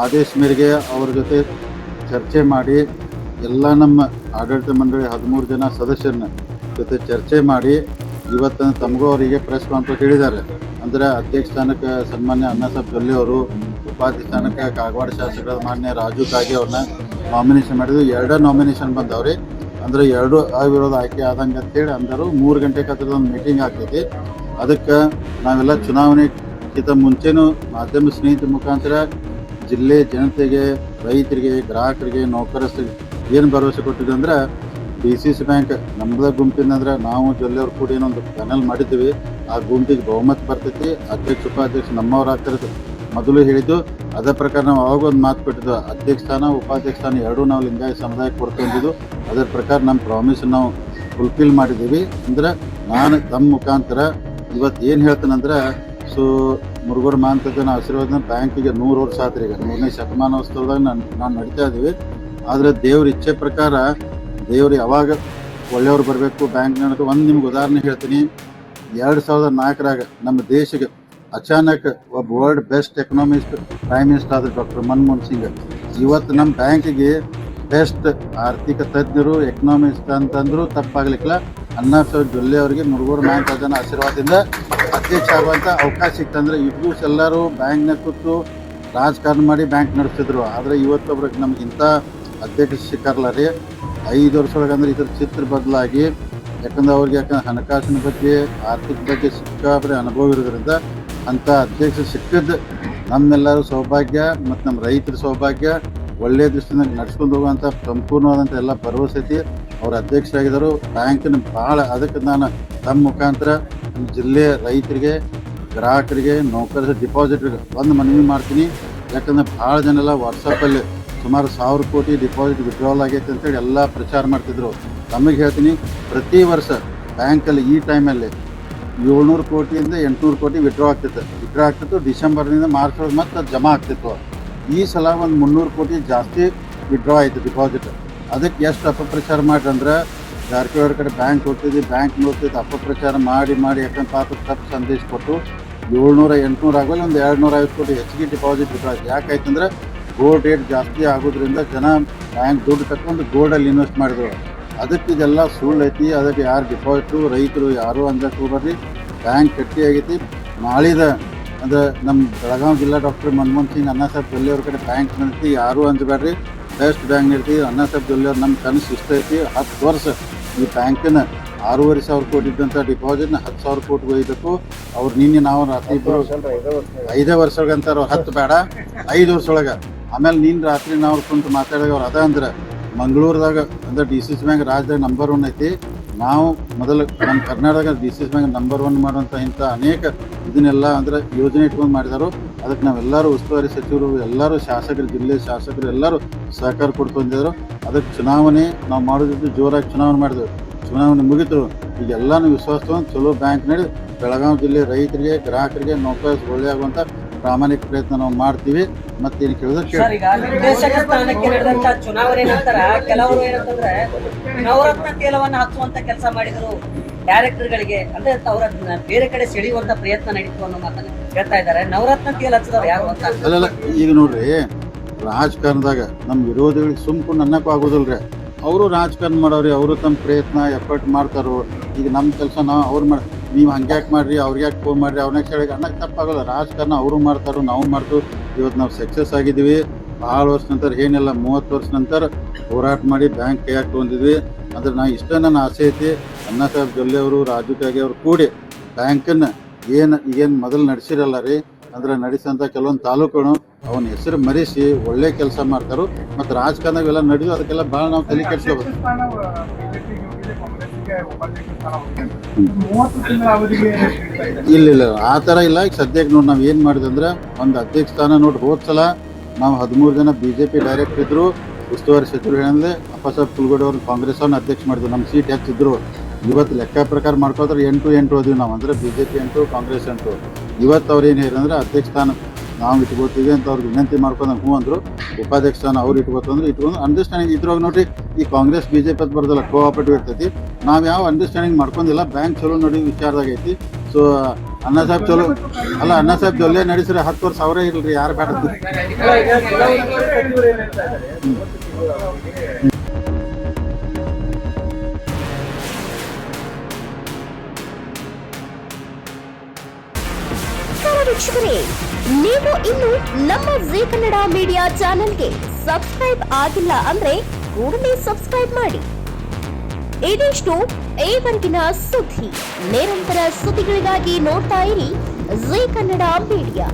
ಆದೇಶ ಮೇರೆಗೆ ಅವ್ರ ಜೊತೆ ಚರ್ಚೆ ಮಾಡಿ ಎಲ್ಲ ನಮ್ಮ ಆಡಳಿತ ಮಂಡಳಿ ಹದಿಮೂರು ಜನ ಸದಸ್ಯರನ್ನ ಜೊತೆ ಚರ್ಚೆ ಮಾಡಿ ಇವತ್ತು ತಮಗೂ ಅವರಿಗೆ ಪ್ರೆಸ್ ಕಾನ್ಫರೆನ್ಸ್ ಹೇಳಿದ್ದಾರೆ. ಅಂದರೆ ಅಧ್ಯಕ್ಷ ಸ್ಥಾನಕ್ಕೆ ಸನ್ಮಾನ್ಯ ಅಣ್ಣಾಸಾಬ್ ಜೊಲ್ಲೆ ಅವರು, ಉಪಾಧ್ಯಕ್ಷ ಸ್ಥಾನಕ್ಕೆ ಕಾಗವಾಡ ಶಾಸಕ ಮಾನ್ಯ ರಾಜು ಕಾಗೆ ಅವ್ರನ್ನ ನಾಮಿನೇಷನ್ ಮಾಡಿದ್ರು. ಎರಡ ನಾಮಿನೇಷನ್ ಬಂದವ್ರಿ. ಅಂದ್ರೆ ಎರಡು ಅವಿರೋಧ ಆಯ್ಕೆ ಆದಂಗೆ ಅಂತೇಳಿ ಅಂದರು. ಮೂರು ಗಂಟೆ ಕತ್ತದ ಒಂದು ಮೀಟಿಂಗ್ ಆಗ್ತೈತಿ. ಅದಕ್ಕೆ ನಾವೆಲ್ಲ ಚುನಾವಣೆಗಿಂತ ಮುಂಚೆನೂ ಮಾಧ್ಯಮ ಸ್ನೇಹಿತರ ಮುಖಾಂತರ ಜಿಲ್ಲೆ ಜನತೆಗೆ, ರೈತರಿಗೆ, ಗ್ರಾಹಕರಿಗೆ ನೌಕರಸ್ಥರಿಗೆ ಏನು ಭರವಸೆ ಕೊಟ್ಟಿದ್ದೆ ಅಂದ್ರೆ ಡಿ ಸಿ ಸಿ ಬ್ಯಾಂಕ್ ನಮ್ಮದ ಗುಂಪಿನಂದ್ರೆ ನಾವು ಜಿಲ್ಲೆಯವ್ರು ಕೂಡ ಏನೊಂದು ಪ್ಯಾನಲ್ ಮಾಡಿದ್ದೀವಿ ಆ ಗುಂಪಿಗೆ ಬಹುಮತ ಬರ್ತೈತಿ. ಅಧ್ಯಕ್ಷ, ಉಪಾಧ್ಯಕ್ಷ ನಮ್ಮವ್ರು ಮೊದಲು ಹೇಳಿದ್ದು, ಅದೇ ಪ್ರಕಾರ ನಾವು ಅವಾಗ ಒಂದು ಮಾತು ಕೊಟ್ಟಿದ್ದು, ಅಧ್ಯಕ್ಷ ಸ್ಥಾನ, ಉಪಾಧ್ಯಕ್ಷ ಸ್ಥಾನ ಎರಡೂ ನಾವು ಲಿಂಗಾಯತ ಸಮುದಾಯಕ್ಕೆ ಕೊಡ್ಕೊಂಡಿದ್ದು. ಅದರ ಪ್ರಕಾರ ನಮ್ಮ ಪ್ರಾಮಿಸ್ ನಾವು ಫುಲ್ಫಿಲ್ ಮಾಡಿದ್ದೀವಿ. ಅಂದ್ರೆ ನಾನು ತಮ್ಮ ಮುಖಾಂತರ ಇವತ್ತು ಏನು ಹೇಳ್ತೇನೆಂದ್ರೆ ಸೊ ಮುರುಗೋಡು ಮಾಂತದ್ದನ ಆಶೀರ್ವಾದ ಬ್ಯಾಂಕಿಗೆ ನೂರು ವರ್ಷ ಆತ್ರಿ ಈಗ. ನೂರನೇ ಶತಮಾನೋತ್ಸವದಾಗ ನಾನು ನಾನು ನಡೀತಾ ಇದ್ದೀವಿ ಆದರೆ ದೇವ್ರ ಇಚ್ಛೆ ಪ್ರಕಾರ ದೇವ್ರು ಯಾವಾಗ ಒಳ್ಳೆಯವ್ರು ಬರಬೇಕು ಬ್ಯಾಂಕ್ ನಡೆದು ಒಂದು ನಿಮ್ಗೆ ಉದಾಹರಣೆ ಹೇಳ್ತೀನಿ. ಎರಡು ಸಾವಿರದ ನಾಲ್ಕರಾಗ ನಮ್ಮ ದೇಶಕ್ಕೆ ಅಚಾನಕ್ ಒಬ್ಬ world best economist prime minister ಆದ ಡಾಕ್ಟರ್ ಮನಮೋಹನ್ ಸಿಂಗ್. ಇವತ್ತು ನಮ್ಮ ಬ್ಯಾಂಕಿಗೆ ಬೆಸ್ಟ್ ಆರ್ಥಿಕ ತಜ್ಞರು ಎಕನಾಮಿಸ್ಟ್ ಅಂತಂದ್ರು ತಪ್ಪಾಗ್ಲಿಕ್ಕಲ್ಲ. ಅಣ್ಣಾ ಸಾಹೇಬ್ ಜೊಲ್ಲೆ ಅವರಿಗೆ ಮುರುಗೂರು ಬ್ಯಾಂಕ್ ಜನ ಆಶೀರ್ವಾದದಿಂದ ಅಧ್ಯಕ್ಷ ಆಗುವಂಥ ಅವಕಾಶ ಸಿಕ್ತಂದ್ರೆ ಇಬ್ರು ಎಲ್ಲರೂ ಬ್ಯಾಂಕ್ನ ಕೂತು ರಾಜಕಾರಣ ಮಾಡಿ ಬ್ಯಾಂಕ್ ನಡೆಸಿದ್ರು ಆದರೆ ಇವತ್ತೊಬ್ರಿಗೆ ನಮ್ಗೆ ಇಂಥ ಅಧ್ಯಕ್ಷ ಸಿಕ್ಕಾರಲ್ಲ ರೀ. ಐದು ವರ್ಷದೊಳಗೆ ಅಂದ್ರೆ ಇದ್ರ ಚಿತ್ರ ಬದಲಾಗಿ, ಯಾಕಂದ್ರೆ ಅವ್ರಿಗೆ ಯಾಕಂದ್ರೆ ಹಣಕಾಸಿನ ಬಗ್ಗೆ, ಆರ್ಥಿಕ ಬಗ್ಗೆ ಸಿಕ್ಕಾಬರಿ ಅನುಭವ ಇರೋದ್ರಿಂದ ಅಂಥ ಅಧ್ಯಕ್ಷ ಸಿಕ್ಕಿದ್ದು ನಮ್ಮೆಲ್ಲರ ಸೌಭಾಗ್ಯ ಮತ್ತು ನಮ್ಮ ರೈತರ ಸೌಭಾಗ್ಯ ಒಳ್ಳೆಯ ದೃಷ್ಟಿಯಿಂದ ನಡ್ಸ್ಕೊಂಡು ಹೋಗುವಂಥ ಸಂಪೂರ್ಣವಾದಂಥ ಎಲ್ಲ ಭರವಸೆ ಐತಿ. ಅವ್ರ ಅಧ್ಯಕ್ಷರಾಗಿದ್ದರು. ಬ್ಯಾಂಕಿನ ಭಾಳ ಅದಕ್ಕೆ ನಾನು ತಮ್ಮ ಮುಖಾಂತರ ನಮ್ಮ ಜಿಲ್ಲೆ ರೈತರಿಗೆ, ಗ್ರಾಹಕರಿಗೆ ನೌಕರ ಡಿಪಾಸಿಟ್ರಿಗೆ ಒಂದು ಮನವಿ ಮಾಡ್ತೀನಿ. ಯಾಕಂದ್ರೆ ಭಾಳ ಜನ ಎಲ್ಲ ವಾಟ್ಸಪ್ಪಲ್ಲಿ ಸುಮಾರು ಸಾವಿರ ಕೋಟಿ ಡಿಪಾಸಿಟ್ ವಿಡ್ರಾವಲ್ ಆಗೈತೆ ಅಂತೇಳಿ ಎಲ್ಲ ಪ್ರಚಾರ ಮಾಡ್ತಿದ್ರು. ತಮಗೆ ಹೇಳ್ತೀನಿ, ಪ್ರತಿ ವರ್ಷ ಬ್ಯಾಂಕಲ್ಲಿ ಈ ಟೈಮಲ್ಲಿ ಏಳ್ನೂರು ಕೋಟಿಯಿಂದ ಎಂಟುನೂರು ಕೋಟಿ ವಿಡ್ರಾ ಆಗ್ತಿತ್ತು. ವಿಡ್ರಾ ಆಗ್ತಿತ್ತು ಡಿಸೆಂಬರ್ನಿಂದ ಮಾರ್ಚ್ ಒಳಗೆ ಮತ್ತೆ ಜಮಾ ಆಗ್ತಿತ್ತು. ಈ ಸಲ ಒಂದು ಮುನ್ನೂರು ಕೋಟಿ ಜಾಸ್ತಿ ವಿಡ್ರಾ ಆಯಿತು ಡಿಪಾಸಿಟ್ ಅದಕ್ಕೆ ಎಷ್ಟು ಅಪಪ್ರಚಾರ ಮಾಡ್ರಿ ಅಂದ್ರೆ ಜಾರಕಿಹೊಳಿ ಕಡೆ ಬ್ಯಾಂಕ್ ಕೊಡ್ತಿದ್ವಿ ಬ್ಯಾಂಕ್ ನೋಡ್ತಿದ್ದು ಅಪಪ್ರಚಾರ ಮಾಡಿ ಮಾಡಿ ಯಾಕಂದ್ರೆ ಪಾಪ ತಪ್ಪು ಸಂದೇಶ ಕೊಟ್ಟು ಏಳ್ನೂರ ಎಂಟುನೂರು ಆಗೋಲ್ಲ, ಒಂದು ಎರಡು ನೂರ ಐವತ್ತು ಕೋಟಿ ಹೆಚ್ಚಿಗೆ ಡಿಪಾಸಿಟ್ ಬಿಟ್ಟು ಆಯ್ತು ಯಾಕಂದ್ರೆ ಗೋಲ್ಡ್ ರೇಟ್ ಜಾಸ್ತಿ ಆಗೋದ್ರಿಂದ ಜನ ಬ್ಯಾಂಕ್ ದುಡ್ಡು ತಕ್ಕೊಂಡು ಗೋಲ್ಡಲ್ಲಿ ಇನ್ವೆಸ್ಟ್ ಮಾಡಿದ್ರು. ಅದಕ್ಕೆ ಇದೆಲ್ಲ ಸುಳ್ಳು ಐತಿ, ಅದಕ್ಕೆ ಯಾರು ಡಿಪಾಸಿಟು ರೈತರು ಯಾರು ಅಂಜಕ್ಕೆ ಹೋಗ್ಬಾರ್ರಿ ಬ್ಯಾಂಕ್ ಗಟ್ಟಿ ಆಗೈತಿ. ನಾಳಿದ ಅಂದ್ರೆ ನಮ್ಮ ಬೆಳಗಾವಿ ಜಿಲ್ಲಾ ಡಾಕ್ಟರ್ ಮನಮೋಹನ್ ಸಿಂಗ್ ಅನ್ನ ಸಾಹೇಬ್ ಜೊಲ್ಲೆ ಅವ್ರ ಕಡೆ ಬ್ಯಾಂಕ್ ನಡೀತಿ ಯಾರು ಅಂಜಬೇಡ್ರಿ? ಬೆಸ್ಟ್ ಬ್ಯಾಂಕ್ ಇರ್ತೀವಿ ಅಣ್ಣಾ ಸಾಹೇಬ್ ಜೊಲ್ಲೆ ನಮ್ಮ ಕನಸು ಇಷ್ಟ ಐತಿ. ಹತ್ತು ವರ್ಷ ಈ ಬ್ಯಾಂಕನ್ನ ಆರೂವರೆ ಸಾವಿರ ಕೋಟಿ ಇದ್ದಂಥ ಡಿಪಾಸಿಟ್ನ ಹತ್ತು ಸಾವಿರ ಕೋಟಿ ಒಯ್ಬೇಕು. ಅವ್ರು ನಿನ್ನೆ ನಾವು ರಾತ್ರಿ ಇಬ್ಬರು ಐದೇ ವರ್ಷ. ಒಳಗೆ ಅಂತಾರೆ ಅವ್ರು ಹತ್ತು ಬೇಡ ಐದು ವರ್ಷ ಒಳಗೆ. ಆಮೇಲೆ ನೀನು ರಾತ್ರಿ ನಾವು ಕುಂತು ಮಾತಾಡಿದಾಗ ಅವ್ರು ಅದ ಅಂದ್ರೆ ಮಂಗಳೂರದಾಗ ಅಂದ್ರೆ ಡಿ ಸಿ ಸಿ ಬ್ಯಾಂಕ್ ರಾಜ್ಯದಾಗ ನಂಬರ್ ಒನ್ ಐತಿ. ನಾವು ಮೊದಲು ನಮ್ಮ Karnataka D C C bank number one ಮಾಡುವಂಥ ಇಂಥ ಅನೇಕ ಇದನ್ನೆಲ್ಲ ಅಂದ್ರೆ ಯೋಜನೆ ಇಟ್ಕೊಂಡು ಮಾಡಿದಾರು. ಅದಕ್ಕೆ ನಾವೆಲ್ಲರೂ ಉಸ್ತುವಾರಿ ಸಚಿವರು, ಎಲ್ಲರೂ ಶಾಸಕರು, ಜಿಲ್ಲೆ ಶಾಸಕರು, ಎಲ್ಲರೂ ಸಹಕಾರ ಕೊಡ್ಕೊಂಡಿದ್ರು ಅದಕ್ಕೆ ಚುನಾವಣೆ, ನಾವು ಮಾಡೋದಿದ್ದು ಜೋರಾಗಿ ಚುನಾವಣೆ ಮಾಡಿದೆವು. ಚುನಾವಣೆ ಮುಗಿತು. ಈಗ ಎಲ್ಲಾನು ವಿಶ್ವಾಸ ಚಲೋ ಬ್ಯಾಂಕ್ ನೀಡಿ, ಬೆಳಗಾವಿ ಜಿಲ್ಲೆ ರೈತರಿಗೆ, ಗ್ರಾಹಕರಿಗೆ ನೌಕರ ಒಳ್ಳೆ ಆಗುವಂಥ ಪ್ರಾಮಾಣಿಕ ಪ್ರಯತ್ನ ನಾವು ಮಾಡ್ತೀವಿ. ಮತ್ತೇನು ಕೇಳಿದ್ರೆ ಚುನಾವಣೆ ನಂತರ ಕೆಲವರು ಏನಂತಂದ್ರೆ, ನವರತ್ನ ತೇಲವನ್ನ ಕೆಲಸ ಮಾಡಿದ್ರು. ಡೈರೆಕ್ಟರ್ಗಳಿಗೆ ಅಂದ್ರೆ ಅವರ ಬೇರೆ ಕಡೆ ಸೆಳೆಯುವಂತ ಪ್ರಯತ್ನ ನಡೀತು ಅನ್ನೋ ಮಾತನ್ನ ಹೇಳ್ತಾ ಇದ್ದಾರೆ. ನವರತ್ನ ತೇಲ್ ಹಚ್ಚಿದವ್ರು ಯಾರು ಅಂತ ಈಗ ನೋಡ್ರಿ, ರಾಜಕಾರಣದಾಗ ನಮ್ಮ ವಿರೋಧಿಗಳಿಗೆ ಸುಮ್ಕು ನನ್ನಕ್ಕೂ ಆಗೋದಿಲ್ರಿ. ಅವರು ರಾಜಕಾರಣ ಮಾಡೋರಿ, ಅವರು ತಮ್ಮ ಪ್ರಯತ್ನ ಎಫರ್ಟ್ ಮಾಡ್ತಾರೋ, ಈಗ ನಮ್ಮ ಕೆಲಸ ನಾವು ಅವ್ರು ಮಾಡಿ, ನೀವು ಹಂಗ್ಯಾಕ್ ಮಾಡ್ರಿ, ಅವ್ರಿಗೆ ಯಾಕೆ ಫೋನ್ ಮಾಡ್ರಿ ಅವ್ರನ್ನ ಹೇಳಿ ಅನ್ನಕ್ಕೆ ತಪ್ಪಾಗಲ್ಲ. ರಾಜಕಾರಣ ಅವರು ಮಾಡ್ತಾರೋ, ನಾವು ಮಾಡ್ತು ಇವತ್ತು ನಾವು ಸಕ್ಸಸ್ ಆಗಿದ್ದೀವಿ. ಭಾಳ ವರ್ಷ ನಂತರ, ಏನಿಲ್ಲ, ಮೂವತ್ತು ವರ್ಷ ನಂತರ ಹೋರಾಟ ಮಾಡಿ ಬ್ಯಾಂಕ್ ಕೈಯಾಗಿ ತೊಗೊಂಡಿದ್ವಿ ಅಂದ್ರೆ ನಾ ಇಷ್ಟ ನನ್ನ ಆಸೆ ಐತಿ. ಅಣ್ಣ ಸಾಹೇಬ್ ಜೊಲ್ಲೆ ಅವರು, ರಾಜು ತ್ಯಾಗಿ ಅವರು ಕೂಡಿ ಬ್ಯಾಂಕನ್ನು ಏನು ಈಗೇನು ಮೊದಲು ನಡೆಸಿರಲ್ಲ ರೀ, ಅಂದ್ರೆ ನಡೆಸಂತ ಕೆಲವೊಂದು ತಾಲೂಕುಗಳು ಅವನ ಹೆಸರು ಮರೆಸಿ ಒಳ್ಳೆ ಕೆಲಸ ಮಾಡ್ತಾರೋ. ಮತ್ತು ರಾಜಕಾರಣದಾಗ ಎಲ್ಲ ನಡೆದು ಅದಕ್ಕೆಲ್ಲ ಭಾಳ ನಾವು ತಲೆ ಕೆಡಿಸ್ಕೋಬೇಕು ಇಲ್ಲ ಇಲ್ಲ, ಆ ಥರ ಇಲ್ಲ. ಈಗ ಸದ್ಯಕ್ಕೆ ನೋಡಿ ನಾವು ಏನು ಮಾಡಿದೆ ಅಂದ್ರೆ ಒಂದು ಅಧ್ಯಕ್ಷ ಸ್ಥಾನ ನೋಡಿ ಹೋದ ಸಲ ನಾವು ಹದಿಮೂರು ಜನ ಬಿ ಜೆ ಪಿ ಡೈರೆಕ್ಟ್ ಇದ್ರು. ಉಸ್ತುವಾರಿ ಸಚಿವರು ಹೇಳಿದ್ರೆ ಅಪ್ಪಸಾಬ್ ಕುಲ್ಗೋಡೆ ಅವ್ರನ್ನ ಕಾಂಗ್ರೆಸ್ ಅವ್ರನ್ನ ಅಧ್ಯಕ್ಷ ಮಾಡಿದ್ರು. ನಮ್ಮ ಸೀಟ್ ಹೆಚ್ಚಿದ್ರು. ಇವತ್ತು ಲೆಕ್ಕ ಪ್ರಕಾರ ಮಾಡ್ಕೊಳ್ತಾರೆ. ಎಂಟು ಎಂಟು ಹೋದ್ವಿ ನಾವು. ಅಂದ್ರೆ ಬಿ ಜೆ ಪಿ ಎಂಟು, ಕಾಂಗ್ರೆಸ್ ಎಂಟು. ಇವತ್ತು ಅವ್ರು ಏನು ಹೇಳಿದ್ರೆ ಅಧ್ಯಕ್ಷ ಸ್ಥಾನ ನಾವು ಇಟ್ಕೋತೀವಿ ಅಂತ ಅವ್ರಿಗೆ ವಿನಂತಿ ಮಾಡ್ಕೊಂಡು ಹ್ಞೂ ಅಂದರು. ಉಪಾಧ್ಯಕ್ಷ ಸ್ಥಾನ ಅವ್ರು ಇಟ್ಕೋತಂದ್ರೆ ಇಟ್ಕೊಂಡು ಅಂಡರ್ಸ್ಟ್ಯಾಂಡಿಂಗ್ ಇದ್ರೊಳಗೆ ನೋಡಿ ಈ ಕಾಂಗ್ರೆಸ್ ಬಿ ಜೆ ಪಿ ಅದು ಬರೋದಲ್ಲ ಕೋಆಪರೇಟಿವ್ ಇರ್ತೈತಿ. ನಾವು ಯಾವ ಅಂಡರ್ಸ್ಟ್ಯಾಂಡಿಂಗ್ ಮಾಡ್ಕೊಂಡಿಲ್ಲ ಬ್ಯಾಂಕ್ ಚಲೋ ನೋಡಿ ವಿಚಾರದಾಗೈತಿ ಸೊ ಅಣ್ಣ ಸಾಹೇಬ್ ಚಲೋ ಅಲ್ಲ, ಅಣ್ಣ ಸಾಹೇಬ್ ಜೊಲ್ಲೆ ನಡೆಸಿದ್ರೆ ಹತ್ತು ವರ್ಷ ಅವರೇ ಇಲ್ರಿ, ಯಾರು ಬೇಡ. ವೀಕ್ಷಕರೇ. ನೀವು ಇನ್ನು ನಮ್ಮ ಜಿ ಕನ್ನಡ ಮೀಡಿಯಾ ಚಾನೆಲ್ಗೆ ಸಬ್ಸ್ಕ್ರೈಬ್ ಆಗಿಲ್ಲ ಅಂದ್ರೆ ಕೂಡಲೇ ಸಬ್ಸ್ಕ್ರೈಬ್ ಮಾಡಿ. ಇದಿಷ್ಟು ಈವರೆಗಿನ ಸುದ್ದಿ. ನಿರಂತರ ಸುದ್ದಿಗಳಿಗಾಗಿ ನೋಡ್ತಾ ಇರಿ ಜಿ ಕನ್ನಡ ಮೀಡಿಯಾ.